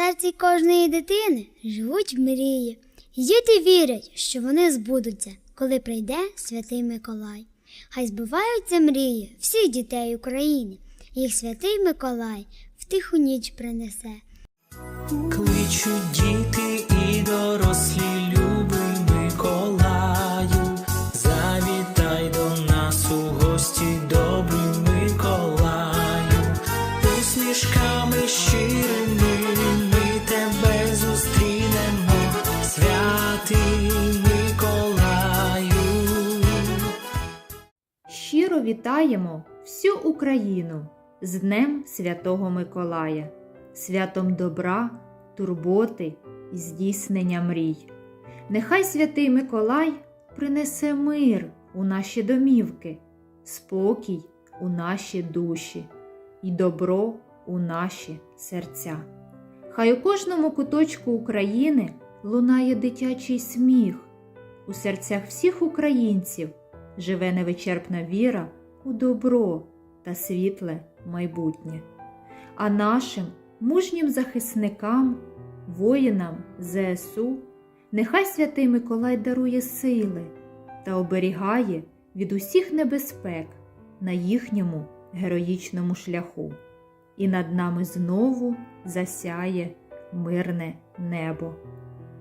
серці кожної дитини живуть мрії. І Діти вірять, що вони збудуться, коли прийде святий Миколай. Хай збуваються мрії всіх дітей України. Їх святий Миколай в тиху ніч принесе. Кличуть діти і дорослі, вітаємо всю Україну з Днем Святого Миколая, святом добра, турботи і здійснення мрій. Нехай святий Миколай принесе мир у наші домівки, спокій у наші душі і добро у наші серця. Хай у кожному куточку України лунає дитячий сміх, у серцях всіх українців живе невичерпна віра у добро та світле майбутнє. А нашим мужнім захисникам, воїнам ЗСУ, нехай святий Миколай дарує сили та оберігає від усіх небезпек на їхньому героїчному шляху. І над нами знову засяє мирне небо.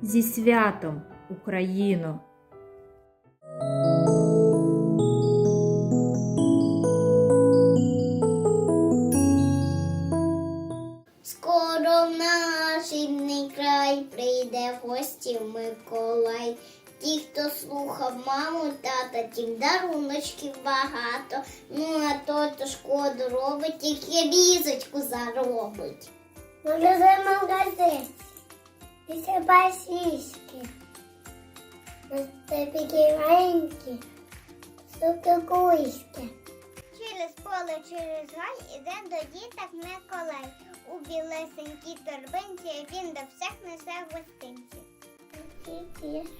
Зі святом, Україно! Прийде Миколай. Ті, хто слухав маму, тата, тим даруночків багато. Ну, а той, хто шкоду робить, тільки різочку заробить. Може, за магазин, після басіськи, такі маленькі, сукакуйські. Через поле, через гай ідем до діток Миколай. У білесенькій торбинці він до всіх несе гостинці.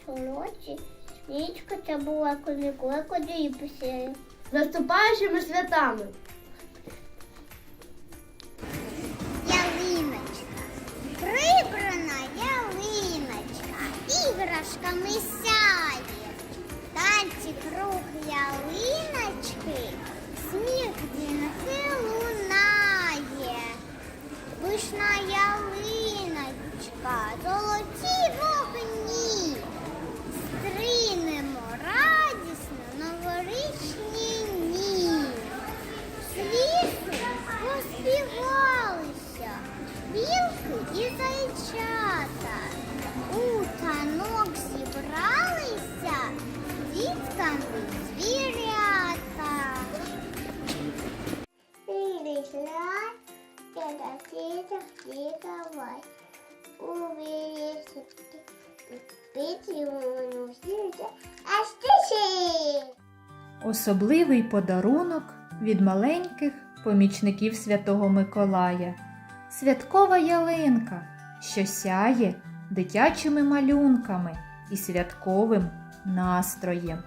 Сорочі, нічка це була коли куди і посіяє. Наступаючими святами. Ялиночка, прибрана ялиночка, іграшками сяє. Танці круг ялиночки, новорічні дні. Світу поспівалися, білки і зайчата. У танок зібралися дітками звірята. Перейшла, пересіда, дікавай. У вірісі піти уносити, аж тиші. Особливий подарунок від маленьких помічників Святого Миколая. Святкова ялинка, що сяє дитячими малюнками і святковим настроєм.